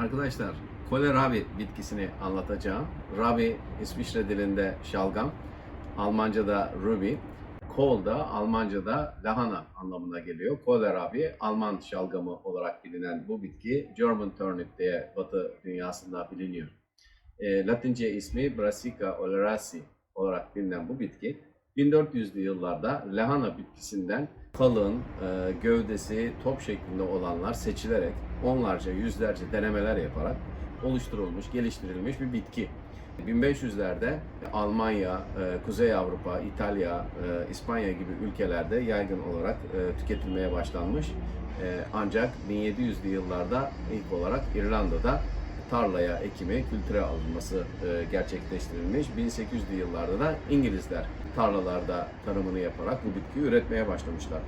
Arkadaşlar kohlerabi bitkisini anlatacağım. Rabi İsviçre dilinde şalgam, Almanca'da ruby, kol da Almanca'da lahana anlamına geliyor. Kohlerabi Alman şalgamı olarak bilinen bu bitki German turnip diye Batı dünyasında biliniyor. E, Latince ismi Brassica oleracea olarak bilinen bu bitki 1400'lü yıllarda lahana bitkisinden kalın, e, gövdesi top şeklinde olanlar seçilerek onlarca, yüzlerce denemeler yaparak oluşturulmuş, geliştirilmiş bir bitki. 1500'lerde Almanya, e, Kuzey Avrupa, İtalya, e, İspanya gibi ülkelerde yaygın olarak tüketilmeye başlanmış. Ancak 1700'lü yıllarda ilk olarak İrlanda'da tarlaya ekimi, kültüre alınması e, gerçekleştirilmiş. 1800'lü yıllarda da İngilizler tarlalarda tarımını yaparak bu bitkiyi üretmeye başlamışlar.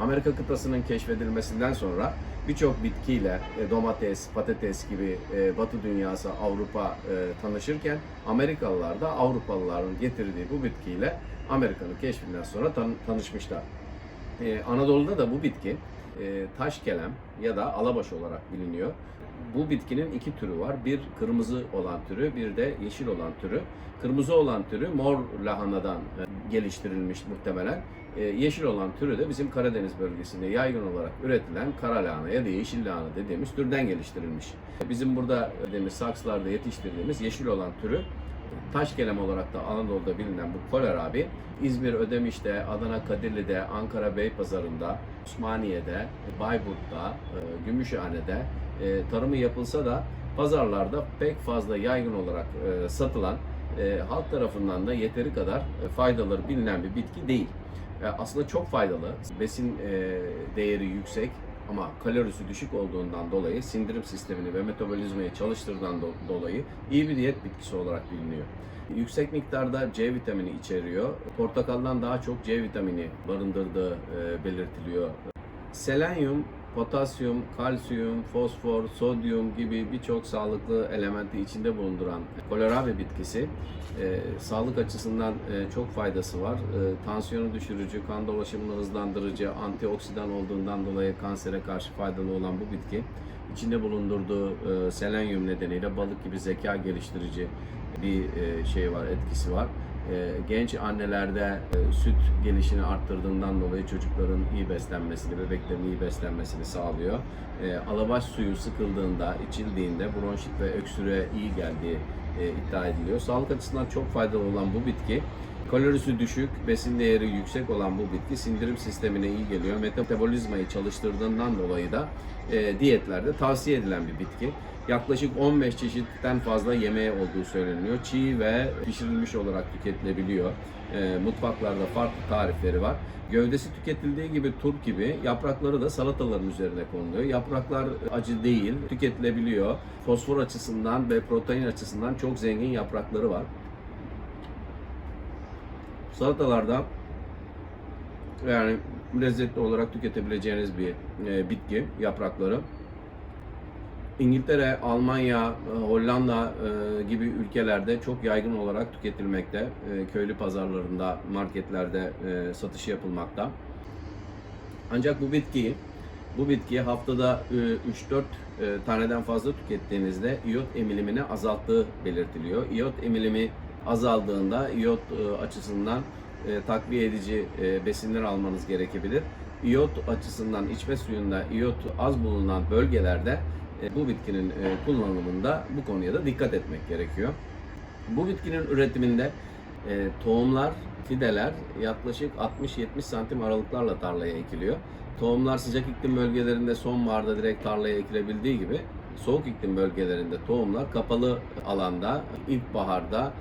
Amerika kıtasının keşfedilmesinden sonra birçok bitkiyle e, domates, patates gibi e, Batı dünyası, Avrupa tanışırken Amerikalılar da Avrupalıların getirdiği bu bitkiyle Amerika'nın keşfinden sonra tan- tanışmışlar. Ee, Anadolu'da da bu bitki e, taş kelem ya da alabaş olarak biliniyor. Bu bitkinin iki türü var. Bir kırmızı olan türü, bir de yeşil olan türü. Kırmızı olan türü mor lahanadan e, geliştirilmiş muhtemelen. E, yeşil olan türü de bizim Karadeniz bölgesinde yaygın olarak üretilen kara lahana ya da yeşil lahana dediğimiz türden geliştirilmiş. Bizim burada dediğimiz saksılarda yetiştirdiğimiz yeşil olan türü taş kelem olarak da Anadolu'da bilinen bu kohlerabi İzmir Ödemiş'te, Adana Kadirli'de, Ankara Beypazarı'nda, Osmaniye'de, Bayburt'ta, e, Gümüşhane'de e, tarımı yapılsa da pazarlarda pek fazla yaygın olarak e, satılan, halk tarafından da yeteri kadar faydaları bilinen bir bitki değil. Aslında çok faydalı, besin değeri yüksek ama kalorisi düşük olduğundan dolayı sindirim sistemini ve metabolizmayı çalıştırdığından do- dolayı iyi bir diyet bitkisi olarak biliniyor. Yüksek miktarda C vitamini içeriyor. Portakaldan daha çok C vitamini barındırdığı e, belirtiliyor. Selenyum, potasyum, kalsiyum, fosfor, sodyum gibi birçok sağlıklı elementi içinde bulunduran kohlerabi bitkisi e, sağlık açısından e, çok faydası var. E, tansiyonu düşürücü, kan dolaşımını hızlandırıcı, antioksidan olduğundan dolayı kansere karşı faydalı olan bu bitki içinde bulundurduğu e, selenyum nedeniyle balık gibi zeka geliştirici bir e, şey var, etkisi var. E, genç annelerde e, süt gelişini arttırdığından dolayı çocukların iyi beslenmesini, bebeklerin iyi beslenmesini sağlıyor. E, alabaş suyu sıkıldığında, içildiğinde bronşit ve öksürüğe iyi geldiği e, iddia ediliyor. Sağlık açısından çok faydalı olan bu bitki Kalorisi düşük, besin değeri yüksek olan bu bitki sindirim sistemine iyi geliyor. Metabolizmayı çalıştırdığından dolayı da e, diyetlerde tavsiye edilen bir bitki. Yaklaşık 15 çeşitten fazla yemeği olduğu söyleniyor. Çiğ ve pişirilmiş olarak tüketilebiliyor. E, mutfaklarda farklı tarifleri var. Gövdesi tüketildiği gibi turp gibi yaprakları da salataların üzerine konuluyor. Yapraklar acı değil, tüketilebiliyor. Fosfor açısından ve protein açısından çok zengin yaprakları var. Salatalarda yani lezzetli olarak tüketebileceğiniz bir e, bitki yaprakları. İngiltere, Almanya, e, Hollanda e, gibi ülkelerde çok yaygın olarak tüketilmekte. E, köylü pazarlarında, marketlerde satışı yapılmakta. Ancak bu bitkiyi bu bitkiyi haftada e, 3-4 e, taneden fazla tükettiğinizde iyot emilimini azalttığı belirtiliyor. İyot emilimi azaldığında iyot e, açısından e, takviye edici e, besinler almanız gerekebilir. İyot açısından içme suyunda iyot az bulunan bölgelerde bu bitkinin kullanımında bu konuya da dikkat etmek gerekiyor. Bu bitkinin üretiminde tohumlar, fideler yaklaşık 60-70 santim aralıklarla tarlaya ekiliyor. Tohumlar sıcak iklim bölgelerinde sonbaharda direkt tarlaya ekilebildiği gibi soğuk iklim bölgelerinde tohumlar kapalı alanda ilkbaharda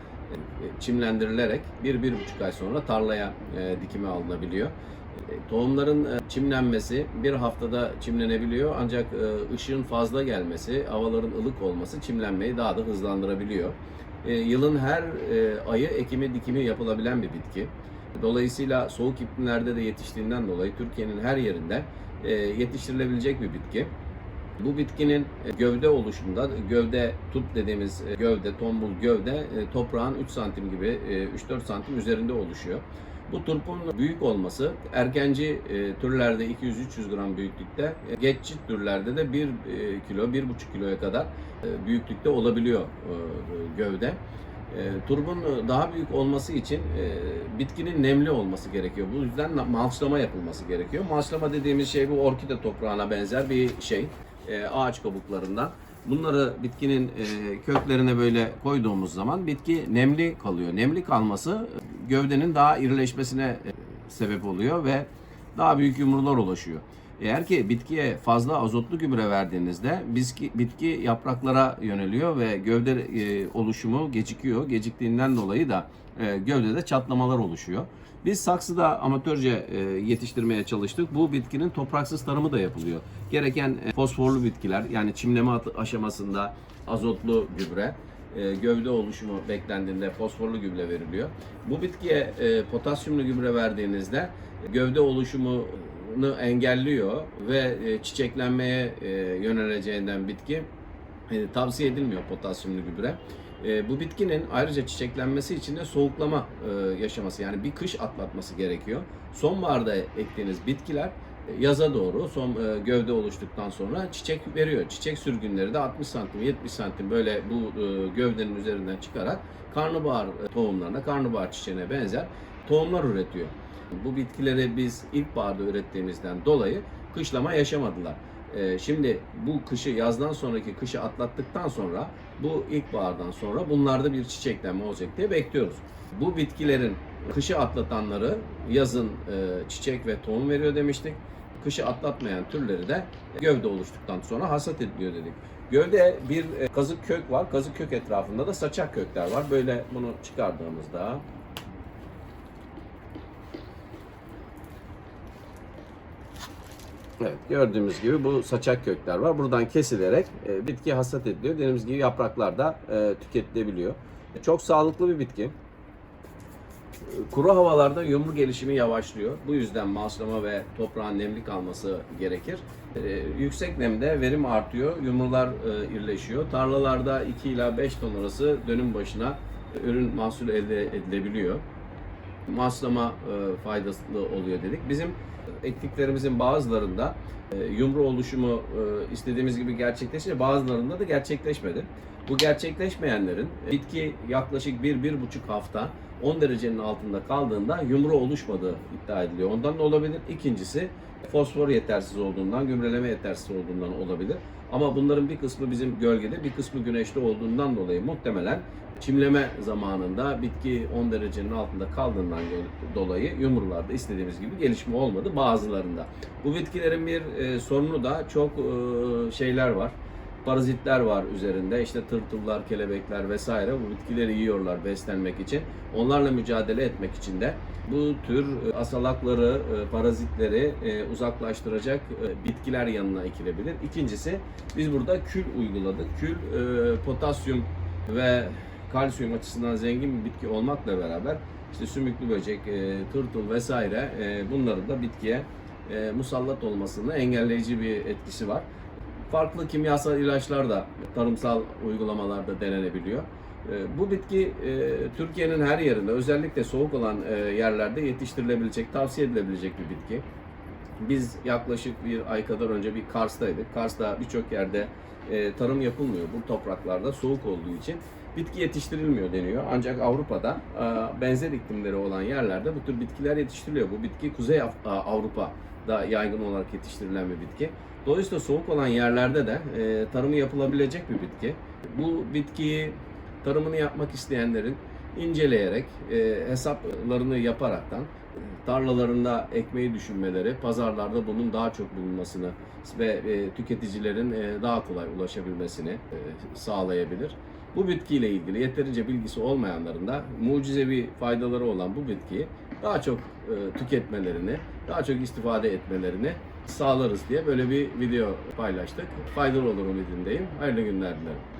çimlendirilerek bir bir buçuk ay sonra tarlaya e, dikime alınabiliyor. E, Tohumların e, çimlenmesi bir haftada çimlenebiliyor ancak e, ışığın fazla gelmesi, havaların ılık olması çimlenmeyi daha da hızlandırabiliyor. E, Yılın her e, ayı ekimi dikimi yapılabilen bir bitki. Dolayısıyla soğuk iklimlerde de yetiştiğinden dolayı Türkiye'nin her yerinde e, yetiştirilebilecek bir bitki. Bu bitkinin e, gövde oluşumunda, gövde tut dediğimiz e, gövde, tombul gövde e, toprağın 3 santim gibi e, 3-4 santim üzerinde oluşuyor. Bu turpun büyük olması erkenci türlerde 200-300 gram büyüklükte, geççi türlerde de 1 e, kilo, 1,5 kiloya kadar büyüklükte olabiliyor gövde. E, turbun daha büyük olması için bitkinin nemli olması gerekiyor. Bu yüzden malçlama yapılması gerekiyor. Malçlama dediğimiz şey bu orkide toprağına benzer bir şey. E, ağaç kabuklarından. Bunları bitkinin e, köklerine böyle koyduğumuz zaman bitki nemli kalıyor. Nemli kalması gövdenin daha irileşmesine e, sebep oluyor ve daha büyük yumrular oluşuyor. Eğer ki bitkiye fazla azotlu gübre verdiğinizde bitki, bitki yapraklara yöneliyor ve gövde oluşumu gecikiyor. Geciktiğinden dolayı da gövdede çatlamalar oluşuyor. Biz saksıda amatörce e, yetiştirmeye çalıştık. Bu bitkinin topraksız tarımı da yapılıyor. Gereken e, fosforlu bitkiler yani çimleme aşamasında azotlu gübre, e, gövde oluşumu beklendiğinde fosforlu gübre veriliyor. Bu bitkiye potasyumlu gübre verdiğinizde gövde oluşumunu engelliyor ve çiçeklenmeye yöneleceğinden bitki tavsiye edilmiyor potasyumlu gübre. E, bu bitkinin ayrıca çiçeklenmesi için de soğuklama e, yaşaması yani bir kış atlatması gerekiyor. Sonbaharda ektiğiniz bitkiler e, yaza doğru son gövde oluştuktan sonra çiçek veriyor. Çiçek sürgünleri de 60 santim 70 santim böyle bu e, gövdenin üzerinden çıkarak karnabahar tohumlarına, karnabahar çiçeğine benzer tohumlar üretiyor. Bu bitkileri biz ilkbaharda ürettiğimizden dolayı kışlama yaşamadılar. Şimdi bu kışı yazdan sonraki kışı atlattıktan sonra bu ilkbahardan sonra bunlarda bir çiçeklenme olacak diye bekliyoruz. Bu bitkilerin kışı atlatanları yazın e, çiçek ve tohum veriyor demiştik. Kışı atlatmayan türleri de gövde oluştuktan sonra hasat ediliyor dedik. Gövde bir e, kazık kök var. Kazık kök etrafında da saçak kökler var. Böyle bunu çıkardığımızda Evet gördüğümüz gibi bu saçak kökler var. Buradan kesilerek e, bitki hasat ediliyor. Dediğimiz gibi yapraklar da e, tüketilebiliyor. Çok sağlıklı bir bitki. Kuru havalarda yumru gelişimi yavaşlıyor. Bu yüzden malçlama ve toprağın nemli kalması gerekir. E, yüksek nemde verim artıyor, yumrular e, irileşiyor. Tarlalarda 2 ila 5 ton arası dönüm başına e, ürün mahsul elde edilebiliyor maslama e, faydası oluyor dedik. Bizim ektiklerimizin bazılarında e, yumru oluşumu e, istediğimiz gibi gerçekleşti, bazılarında da gerçekleşmedi. Bu gerçekleşmeyenlerin e, bitki yaklaşık 1-1,5 hafta 10 derecenin altında kaldığında yumru oluşmadığı iddia ediliyor. Ondan da olabilir. İkincisi fosfor yetersiz olduğundan, gübreleme yetersiz olduğundan olabilir. Ama bunların bir kısmı bizim gölgede, bir kısmı güneşte olduğundan dolayı muhtemelen çimleme zamanında bitki 10 derecenin altında kaldığından dolayı yumrularda istediğimiz gibi gelişme olmadı bazılarında. Bu bitkilerin bir e, sorunu da çok e, şeyler var. Parazitler var üzerinde. İşte tırtıllar, kelebekler vesaire bu bitkileri yiyorlar beslenmek için. Onlarla mücadele etmek için de bu tür e, asalakları, e, parazitleri e, uzaklaştıracak bitkiler yanına ekilebilir. İkincisi biz burada kül uyguladık. Kül potasyum ve kalsiyum açısından zengin bir bitki olmakla beraber işte sümüklü böcek, tırtıl vesaire bunların da bitkiye musallat olmasını engelleyici bir etkisi var. Farklı kimyasal ilaçlar da tarımsal uygulamalarda denenebiliyor. E, Bu bitki e, Türkiye'nin her yerinde özellikle soğuk olan e, yerlerde yetiştirilebilecek, tavsiye edilebilecek bir bitki. Biz yaklaşık bir ay kadar önce bir Kars'taydık. Kars'ta birçok yerde e, tarım yapılmıyor. Bu topraklarda soğuk olduğu için bitki yetiştirilmiyor deniyor. Ancak Avrupa'da benzer iklimleri olan yerlerde bu tür bitkiler yetiştiriliyor. Bu bitki Kuzey Af- Avrupa'da yaygın olarak yetiştirilen bir bitki. Dolayısıyla soğuk olan yerlerde de e, tarımı yapılabilecek bir bitki. Bu bitkiyi tarımını yapmak isteyenlerin inceleyerek, e, hesaplarını yaparaktan tarlalarında ekmeği düşünmeleri, pazarlarda bunun daha çok bulunmasını ve e, tüketicilerin e, daha kolay ulaşabilmesini e, sağlayabilir. Bu bitkiyle ilgili yeterince bilgisi olmayanların da mucizevi faydaları olan bu bitkiyi daha çok tüketmelerini, daha çok istifade etmelerini sağlarız diye böyle bir video paylaştık. Faydalı olur umudundayım. Hayırlı günler dilerim.